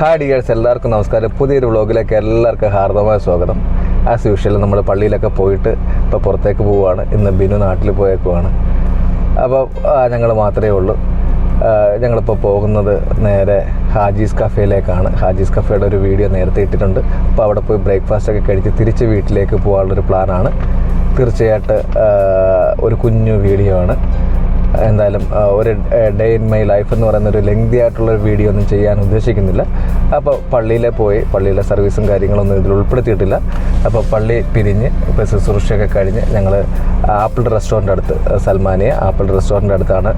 Hi dears എല്ലാവർക്കും നമസ്കാരം. പുതിയൊരു വ്ളോഗിലേക്ക് എല്ലാവർക്കും ഹാർദമായ സ്വാഗതം. ആസ് യൂഷ്വൽ നമ്മൾ പള്ളിയിലൊക്കെ പോയിട്ട് ഇപ്പോൾ പുറത്തേക്ക് പോവുകയാണ് ഇന്ന് ബിനു നാട്ടിൽ പോയേക്കുവാണ്. അപ്പോൾ ഞങ്ങൾ മാത്രമേ ഉള്ളൂ. ഞങ്ങളിപ്പോൾ പോകുന്നത് നേരെ ഹാജീസ് കഫേയിലേക്കാണ്. ഹാജീസ് കഫേയുടെ ഒരു വീഡിയോ നേരത്തെ ഇട്ടിട്ടുണ്ട്. അപ്പോൾ അവിടെ പോയി ബ്രേക്ക്ഫാസ്റ്റ് ഒക്കെ കഴിച്ച് തിരിച്ച് വീട്ടിലേക്ക് പോകാനുള്ളൊരു പ്ലാനാണ്. തീർച്ചയായിട്ട് ഒരു കുഞ്ഞു വീഡിയോ ആണ്. എന്തായാലും ഒരു ഡേ ഇൻ മൈ ലൈഫ് എന്ന് പറയുന്ന ഒരു ലെങ്തി ആയിട്ടുള്ള ഒരു വീഡിയോ ഒന്നും ചെയ്യാൻ ഉദ്ദേശിക്കുന്നില്ല. അപ്പോൾ പള്ളിയിലെ പോയി പള്ളിയിലെ സർവീസും കാര്യങ്ങളൊന്നും ഇതിൽ ഉൾപ്പെടുത്തിയിട്ടില്ല. അപ്പോൾ പള്ളി പിരിഞ്ഞ് ഇപ്പോൾ ശുശ്രൂഷയൊക്കെ കഴിഞ്ഞ് ഞങ്ങൾ ആപ്പിൾ റെസ്റ്റോറന്റ് അടുത്ത് സൽമാനിയ ആപ്പിൾ റെസ്റ്റോറന്റ് അടുത്താണ്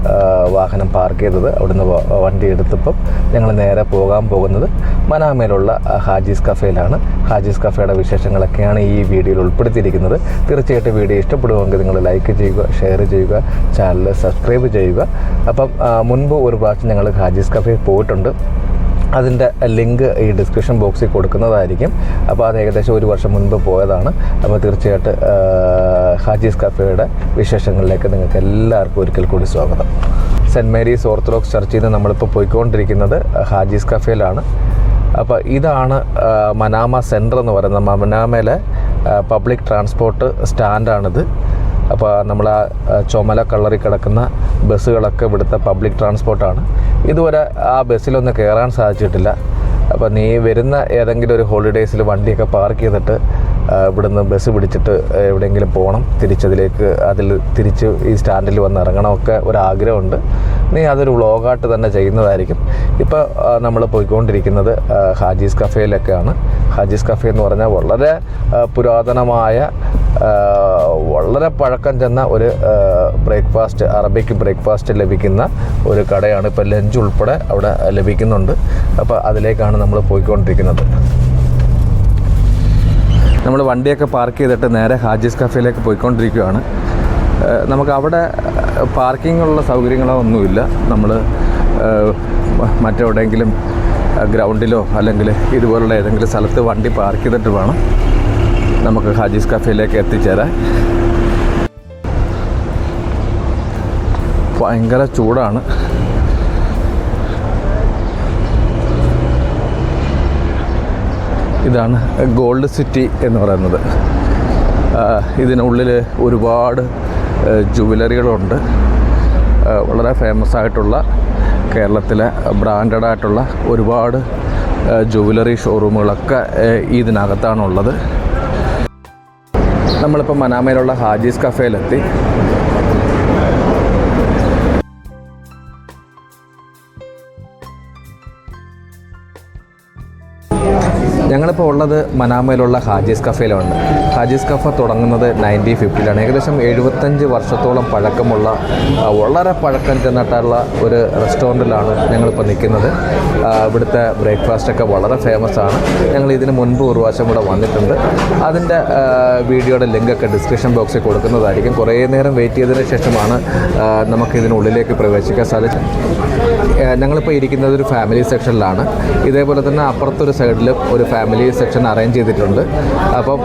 വാഹനം പാർക്ക് ചെയ്തത്. അവിടുന്ന് വണ്ടി എടുത്തപ്പം ഞങ്ങൾ നേരെ പോകാൻ പോകുന്നത് മനാമയിലുള്ള ഹാജീസ് കഫേയിലാണ്. ഹാജീസ് കഫേയുടെ വിശേഷങ്ങളൊക്കെയാണ് ഈ വീഡിയോയിൽ ഉൾപ്പെടുത്തിയിരിക്കുന്നത്. തീർച്ചയായിട്ടും വീഡിയോ ഇഷ്ടപ്പെടുമെങ്കിൽ നിങ്ങൾ ലൈക്ക് ചെയ്യുക ഷെയർ ചെയ്യുക ചാനൽ സബ്സ്ക്രൈബ് ചെയ്യുക. അപ്പം മുൻപ് ഒരു പ്രാവശ്യം ഞങ്ങൾ ഹാജിസ് കഫേ പോയിട്ടുണ്ട്. അതിന്റെ ലിങ്ക് ഈ ഡിസ്ക്രിപ്ഷൻ ബോക്സിൽ കൊടുക്കുന്നതായിരിക്കും. അപ്പോൾ അത് ഏകദേശം ഒരു വർഷം മുൻപ് പോയതാണ്. അപ്പോൾ തീർച്ചയായിട്ടും ഹാജീസ് കഫേയുടെ വിശേഷങ്ങളിലേക്ക് നിങ്ങൾക്ക് എല്ലാവർക്കും ഒരിക്കൽ കൂടി സ്വാഗതം. സെന്റ് മേരീസ് ഓർത്തഡോക്സ് ചർച്ചിൽ നിന്ന് നമ്മളിപ്പോൾ പോയിക്കൊണ്ടിരിക്കുന്നത് ഹാജീസ് കഫേയിലാണ്. അപ്പോൾ ഇതാണ് മനാമ സെന്റർ എന്ന് പറയുന്നത് മനാമയിലെ പബ്ലിക് ട്രാൻസ്പോർട്ട് സ്റ്റാൻഡാണിത്. അപ്പോൾ നമ്മൾ ആ ചുമല കളറി കിടക്കുന്ന ബസ്സുകളൊക്കെ ഇവിടുത്തെ പബ്ലിക് ട്രാൻസ്പോർട്ടാണ് ഇതുവരെ ആ ബസ്സിലൊന്നും കയറാൻ സാധിച്ചിട്ടില്ല. അപ്പോൾ നീ വരുന്ന ഏതെങ്കിലും ഒരു ഹോളിഡേയ്സിൽ വണ്ടിയൊക്കെ പാർക്ക് ചെയ്തിട്ട് ഇവിടുന്ന് ബസ് പിടിച്ചിട്ട് എവിടെയെങ്കിലും പോകണം തിരിച്ചതിലേക്ക് അതിൽ തിരിച്ച് ഈ സ്റ്റാൻഡിൽ വന്ന് ഇറങ്ങണമൊക്കെ ഒരാഗ്രഹമുണ്ട്. നീ അതൊരു വ്ളോഗായിട്ട് തന്നെ ചെയ്യുന്നതായിരിക്കും. ഇപ്പോൾ നമ്മൾ പോയിക്കൊണ്ടിരിക്കുന്നത് ഹാജീസ് കഫേയിലൊക്കെയാണ്. ഹാജീസ് കഫേ എന്ന് പറഞ്ഞാൽ വളരെ പുരാതനമായ വളരെ പഴക്കം ചെന്ന ഒരു ബ്രേക്ക്ഫാസ്റ്റ് അറബിക്ക് ബ്രേക്ക്ഫാസ്റ്റ് ലഭിക്കുന്ന ഒരു കടയാണ് ഇപ്പോൾ ലഞ്ച് ഉൾപ്പെടെ അവിടെ ലഭിക്കുന്നുണ്ട്. അപ്പോൾ അതിലേക്കാണ് നമ്മൾ പോയിക്കൊണ്ടിരിക്കുന്നത്. നമ്മൾ വണ്ടിയൊക്കെ പാർക്ക് ചെയ്തിട്ട് നേരെ ഹാജീസ് കഫേയിലേക്ക് പോയിക്കൊണ്ടിരിക്കുകയാണ്. നമുക്ക് അവിടെ പാർക്കിങ്ങുള്ള സൗകര്യങ്ങളോ ഒന്നുമില്ല. നമ്മൾ മറ്റെവിടെയെങ്കിലും ഗ്രൗണ്ടിലോ അല്ലെങ്കിൽ ഇതുപോലുള്ള ഏതെങ്കിലും സ്ഥലത്ത് വണ്ടി പാർക്ക് ചെയ്തിട്ട് വേണം നമുക്ക് ഹാജീസ് കഫേയിലേക്ക് എത്തിച്ചേരാൻ. ഭയങ്കര ചൂടാണ്. ഇതാണ് ഗോൾഡ് സിറ്റി എന്ന് പറയുന്നത്. ഇതിനുള്ളിൽ ഒരുപാട് ജുവലറികളുണ്ട്. വളരെ ഫേമസ് ആയിട്ടുള്ള കേരളത്തിലെ ബ്രാൻഡഡ് ആയിട്ടുള്ള ഒരുപാട് ജുവലറി ഷോറൂമുകളൊക്കെ ഇതിനകത്താണുള്ളത്. നമ്മളിപ്പോൾ മനാമയിലുള്ള ഹാജീസ് കഫേയിലെത്തി ഞങ്ങളിപ്പോൾ ഉള്ളത് മനാമയിലുള്ള ഹാജീസ് കഫേയിലാണ്. ഹാജീസ് കഫ തുടങ്ങുന്നത് നയന്റീൻ ഫിഫ്റ്റിയിലാണ് ഏകദേശം എഴുപത്തഞ്ച് വർഷത്തോളം പഴക്കമുള്ള വളരെ പഴക്കം ചെന്നിട്ടുള്ള ഒരു റെസ്റ്റോറന്റിലാണ് ഞങ്ങളിപ്പോൾ നിൽക്കുന്നത്. ഇവിടുത്തെ ബ്രേക്ക്ഫാസ്റ്റൊക്കെ വളരെ ഫേമസ് ആണ്. ഞങ്ങൾ ഇതിന് മുൻപ് ഒരു പ്രാവശ്യം കൂടെ വന്നിട്ടുണ്ട്. അതിന്റെ വീഡിയോയുടെ ലിങ്കൊക്കെ ഡിസ്ക്രിപ്ഷൻ ബോക്സിൽ കൊടുക്കുന്നതായിരിക്കും. കുറേ നേരം വെയിറ്റ് ചെയ്തതിന് ശേഷമാണ് നമുക്ക് ഇതിനുള്ളിലേക്ക് പ്രവേശിക്കാൻ സാധിച്ചത്. ഞങ്ങളിപ്പോൾ ഇരിക്കുന്നത് ഒരു ഫാമിലി സെക്ഷനിലാണ് ഇതേപോലെ തന്നെ അപ്പുറത്തൊരു സൈഡിലും ഒരു ഫാമിലി സെക്ഷൻ അറേഞ്ച് ചെയ്തിട്ടുണ്ട്. അപ്പം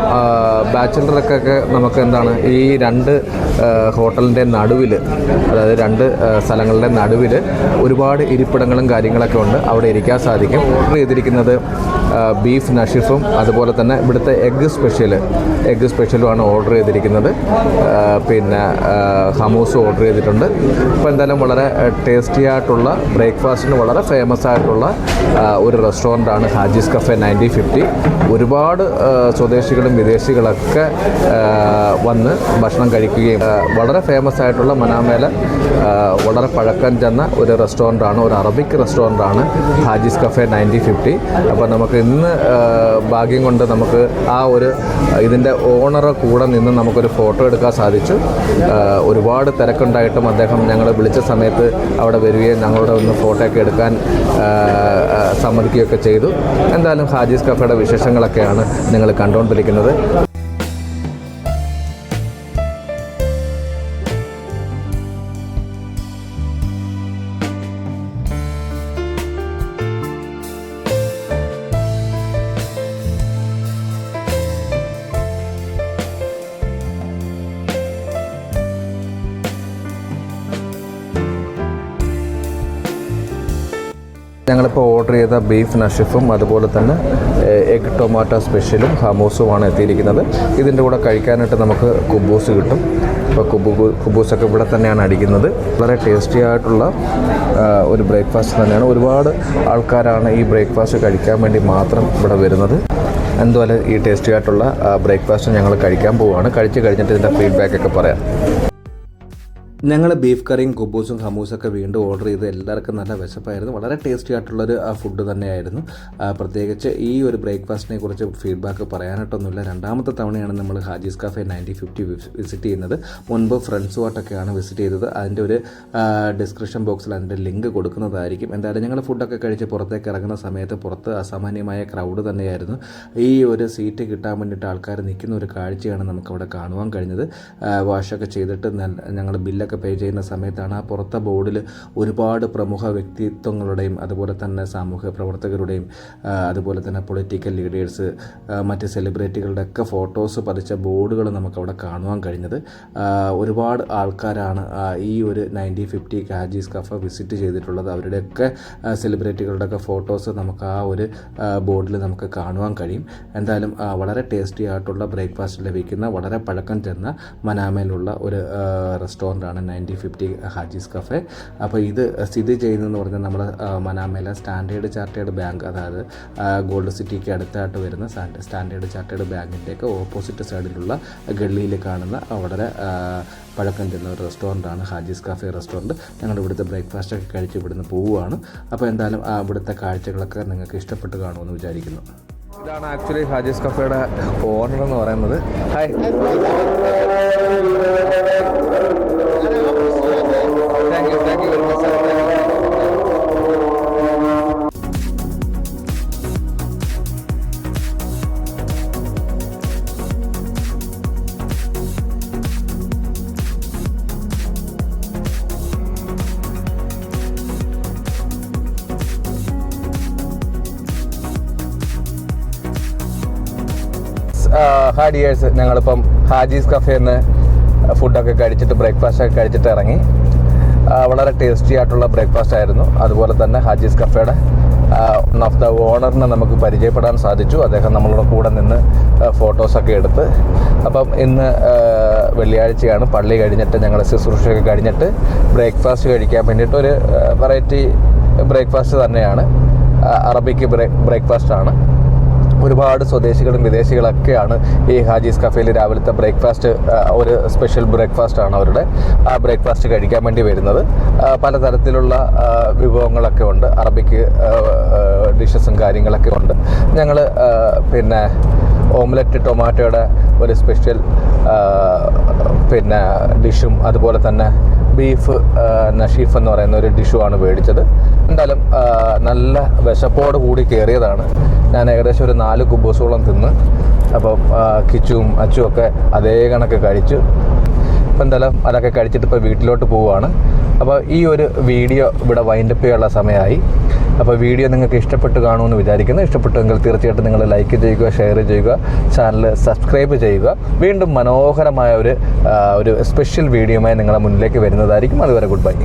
ബാച്ചിലർക്കൊക്കെ നമുക്ക് എന്താണ് ഈ രണ്ട് ഹോട്ടലിന്റെ നടുവിൽ അതായത് രണ്ട് സ്ഥലങ്ങളുടെ നടുവിൽ ഒരുപാട് ഇരിപ്പിടങ്ങളും കാര്യങ്ങളൊക്കെ ഉണ്ട്. അവിടെ ഇരിക്കാൻ സാധിക്കും. ഓർഡർ ചെയ്തിരിക്കുന്നത് ബീഫ് നഷിഫും അതുപോലെ തന്നെ ഇവിടുത്തെ എഗ്ഗ് സ്പെഷ്യൽ എഗ്ഗ് സ്പെഷ്യലുമാണ് ഓർഡർ ചെയ്തിരിക്കുന്നത്. പിന്നെ ഹമൂസും ഓർഡർ ചെയ്തിട്ടുണ്ട്. അപ്പോൾ എന്തായാലും വളരെ ടേസ്റ്റി ആയിട്ടുള്ള ബ്രേക്ക്ഫാസ്റ്റിന് വളരെ ഫേമസ് ആയിട്ടുള്ള ഒരു റെസ്റ്റോറന്റാണ് ഹാജീസ് കഫെ നയന്റീൻ ഫിഫ്റ്റി. ഒരുപാട് സ്വദേശികളും വിദേശികളൊക്കെ വന്ന് ഭക്ഷണം കഴിക്കുകയും വളരെ ഫേമസ് ആയിട്ടുള്ള മനാമേല വളരെ പഴക്കം ചെന്ന ഒരു റെസ്റ്റോറന്റാണ് ഒരു അറബിക് റെസ്റ്റോറന്റാണ് ഹാജീസ് കഫെ നയന്റീൻ ഫിഫ്റ്റി. അപ്പോൾ നമുക്ക് ഇന്ന് ഭാഗ്യം കൊണ്ട് നമുക്ക് ആ ഒരു ഇതിന്റെ ഓണറെ കൂടെ നിന്ന് നമുക്കൊരു ഫോട്ടോ എടുക്കാൻ സാധിച്ചു. ഒരുപാട് തിരക്കുണ്ടായിട്ടും അദ്ദേഹം ഞങ്ങൾ വിളിച്ച സമയത്ത് അവിടെ വരികയും ഞങ്ങളുടെ ഒന്ന് ഫോട്ടോ ഒക്കെ എടുക്കാൻ സമ്മതിക്കുകയൊക്കെ ചെയ്തു. എന്തായാലും ഹാജീസ് കഫയുടെ വിശേഷങ്ങളൊക്കെയാണ് നിങ്ങൾ കണ്ടുകൊണ്ടിരിക്കുന്നത്. ഞങ്ങളിപ്പോൾ ഓർഡർ ചെയ്ത ബീഫ് നഷിഫും അതുപോലെ തന്നെ എഗ് ടൊമാറ്റോ സ്പെഷ്യലും ഹമൂസുമാണ് എത്തിയിരിക്കുന്നത്. ഇതിന്റെ കൂടെ കഴിക്കാനായിട്ട് നമുക്ക് കുബൂസ് കിട്ടും. ഇപ്പോൾ കുബു കുബൂസൊക്കെ ഇവിടെ തന്നെയാണ് അടിക്കുന്നത്. വളരെ ടേസ്റ്റി ആയിട്ടുള്ള ഒരു ബ്രേക്ക്ഫാസ്റ്റ് തന്നെയാണ്. ഒരുപാട് ആൾക്കാരാണ് ഈ ബ്രേക്ക്ഫാസ്റ്റ് കഴിക്കാൻ വേണ്ടി മാത്രം ഇവിടെ വരുന്നത്. എന്തുപോലെ ഈ ടേസ്റ്റി ആയിട്ടുള്ള ബ്രേക്ക്ഫാസ്റ്റ് ഞങ്ങൾ കഴിക്കാൻ പോവുകയാണ്. കഴിച്ച് കഴിഞ്ഞിട്ട് ഇതിന്റെ ഫീഡ്ബാക്കൊക്കെ പറയാം. ഞങ്ങൾ ബീഫ് കറിയും കുബൂസും ഹമൂസൊക്കെ വീണ്ടും ഓർഡർ ചെയ്ത് എല്ലാവർക്കും നല്ല വിശപ്പായിരുന്നു. വളരെ ടേസ്റ്റി ആയിട്ടുള്ളൊരു ഫുഡ് തന്നെയായിരുന്നു. പ്രത്യേകിച്ച് ഈ ഒരു ബ്രേക്ക്ഫാസ്റ്റിനെ കുറിച്ച് ഫീഡ്ബാക്ക് പറയാനായിട്ടൊന്നുമില്ല. രണ്ടാമത്തെ തവണയാണ് നമ്മൾ Haji's cafe ninety fifty visit ചെയ്യുന്നത്. മുൻപ് ഫ്രണ്ട്സുമായിട്ടൊക്കെയാണ് വിസിറ്റ് ചെയ്തത്. അതിന്റെ ഒരു ഡിസ്ക്രിപ്ഷൻ ബോക്സിൽ അതിന്റെ ലിങ്ക് കൊടുക്കുന്നതായിരിക്കും. എന്തായാലും ഞങ്ങൾ ഫുഡൊക്കെ കഴിച്ച് പുറത്തേക്ക് ഇറങ്ങുന്ന സമയത്ത് പുറത്ത് അസാമാന്യമായ ക്രൗഡ് തന്നെയായിരുന്നു. ഈ ഒരു സീറ്റ് കിട്ടാൻ വേണ്ടിയിട്ട് ആൾക്കാർ നിൽക്കുന്ന ഒരു കാഴ്ചയാണ് നമുക്കവിടെ കാണുവാൻ കഴിഞ്ഞത്. വാഷൊക്കെ ചെയ്തിട്ട് ഞങ്ങൾ ബില്ലൊക്കെ പേ ചെയ്യുന്ന സമയത്താണ് ആ പുറത്തെ ബോർഡിൽ ഒരുപാട് പ്രമുഖ വ്യക്തിത്വങ്ങളുടെയും അതുപോലെ തന്നെ സാമൂഹ്യ പ്രവർത്തകരുടെയും അതുപോലെ തന്നെ പൊളിറ്റിക്കൽ ലീഡേഴ്സ് മറ്റ് സെലിബ്രിറ്റികളുടെ ഒക്കെ ഫോട്ടോസ് പതിച്ച ബോർഡുകൾ നമുക്കവിടെ കാണുവാൻ കഴിഞ്ഞത്. ഒരുപാട് ആൾക്കാരാണ് ഈ ഒരു nineteen fifty Hajees cafe visit ചെയ്തിട്ടുള്ളത്. അവരുടെയൊക്കെ സെലിബ്രിറ്റികളുടെയൊക്കെ ഫോട്ടോസ് നമുക്ക് ആ ഒരു ബോർഡിൽ നമുക്ക് കാണുവാൻ കഴിയും. എന്തായാലും വളരെ ടേസ്റ്റി ആയിട്ടുള്ള ബ്രേക്ക്ഫാസ്റ്റ് ലഭിക്കുന്ന വളരെ പഴക്കം ചെന്ന മനാമയിലുള്ള ഒരു റെസ്റ്റോറന്റാണ് നയന്റീൻ ഫിഫ്റ്റി ഹാജീസ് കഫേ. അപ്പോൾ ഇത് സ്ഥിതി ചെയ്യുന്നതെന്ന് പറഞ്ഞാൽ നമ്മൾ മനാമയിലെ സ്റ്റാൻഡേർഡ് ചാർട്ടേഡ് ബാങ്ക് അതായത് ഗോൾഡ് സിറ്റിക്ക് അടുത്തായിട്ട് വരുന്ന സ്റ്റാൻഡേർഡ് ചാർട്ടേഡ് ബാങ്കിന്റെയൊക്കെ ഓപ്പോസിറ്റ് സൈഡിലുള്ള ഗള്ളിയിൽ കാണുന്ന വളരെ പഴക്കം ചെന്ന ഒരു റെസ്റ്റോറന്റാണ് ഹാജീസ് കഫേ റെസ്റ്റോറന്റ് ഞങ്ങൾ ഇവിടുത്തെ ബ്രേക്ക്ഫാസ്റ്റ് ഒക്കെ കഴിച്ച് ഇവിടുന്ന് പോവുകയാണ്. അപ്പോൾ എന്തായാലും ഇവിടുത്തെ കാഴ്ചകളൊക്കെ നിങ്ങൾക്ക് ഇഷ്ടപ്പെട്ട് കാണുമെന്ന് വിചാരിക്കുന്നു. ഇതാണ് ആക്ച്വലി ഹാജീസ് കഫയുടെ ഓണർ എന്ന് പറയുന്നത്. Hi. Thank you thank you very much sir hi dears ഞങ്ങളിപ്പം ഹാജീസ് കഫേന്ന് ഫുഡൊക്കെ കഴിച്ചിട്ട് ബ്രേക്ക്ഫാസ്റ്റ് ഒക്കെ കഴിച്ചിട്ട് ഇറങ്ങി. വളരെ ടേസ്റ്റി ആയിട്ടുള്ള ബ്രേക്ക്ഫാസ്റ്റ് ആയിരുന്നു. അതുപോലെ തന്നെ ഹാജീസ് കഫേയുടെ വൺ ഓഫ് ദ ഓണറിനെ നമുക്ക് പരിചയപ്പെടാൻ സാധിച്ചു. അദ്ദേഹം നമ്മളുടെ കൂടെ നിന്ന് ഫോട്ടോസൊക്കെ എടുത്ത്. അപ്പം ഇന്ന് വെള്ളിയാഴ്ചയാണ്. പള്ളി കഴിഞ്ഞിട്ട് ഞങ്ങൾ ശുശ്രൂഷയൊക്കെ കഴിഞ്ഞിട്ട് ബ്രേക്ക്ഫാസ്റ്റ് കഴിക്കാൻ വേണ്ടിയിട്ട് ഒരു വെറൈറ്റി ബ്രേക്ക്ഫാസ്റ്റ് തന്നെയാണ്. അറബിക്ക് ബ്രേക്ക് ബ്രേക്ക്ഫാസ്റ്റ് ആണ്. ഒരുപാട് സ്വദേശികളും വിദേശികളൊക്കെയാണ് ഈ ഹാജീസ് കഫേയിൽ രാവിലത്തെ ബ്രേക്ക്ഫാസ്റ്റ് ഒരു സ്പെഷ്യൽ ബ്രേക്ക്ഫാസ്റ്റ് ആണ് അവരുടെ. ആ ബ്രേക്ക്ഫാസ്റ്റ് കഴിക്കാൻ വേണ്ടി വരുന്നത്. പലതരത്തിലുള്ള വിഭവങ്ങളൊക്കെ ഉണ്ട്. അറബിക്ക് ഡിഷസും കാര്യങ്ങളൊക്കെ ഉണ്ട്. ഞങ്ങൾ പിന്നെ ഓംലെറ്റ് ടൊമാറ്റോയുടെ ഒരു സ്പെഷ്യൽ പിന്നെ ഡിഷും അതുപോലെ തന്നെ ബീഫ് നഷീഫ് എന്ന് പറയുന്ന ഒരു ഡിഷു ഡിഷുമാണ് മേടിച്ചത്. എന്തായാലും നല്ല വിശപ്പോട് കൂടി കയറിയതാണ്. ഞാൻ ഏകദേശം ഒരു നാല് കുബൂസോളം തിന്ന്. അപ്പം കിച്ചും അച്ചും ഒക്കെ അതേ കണക്ക് കഴിച്ചു. ഇപ്പം എന്തായാലും അതൊക്കെ കഴിച്ചിട്ട് ഇപ്പോൾ വീട്ടിലോട്ട് പോവുകയാണ്. അപ്പോൾ ഈ ഒരു വീഡിയോ ഇവിടെ വൈൻഡപ്പ് ചെയ്യാനുള്ള സമയമായി. അപ്പോൾ വീഡിയോ നിങ്ങൾക്ക് ഇഷ്ടപ്പെട്ട് കാണുമെന്ന് വിചാരിക്കുന്നു. ഇഷ്ടപ്പെട്ടെങ്കിൽ തീർച്ചയായിട്ടും നിങ്ങൾ ലൈക്ക് ചെയ്യുക ഷെയർ ചെയ്യുക ചാനൽ സബ്സ്ക്രൈബ് ചെയ്യുക. വീണ്ടും മനോഹരമായ ഒരു ഒരു സ്പെഷ്യൽ വീഡിയോയുമായി നിങ്ങളെ മുന്നിലേക്ക് വരുന്നതായിരിക്കും. അതുവരെ ഗുഡ് ബൈ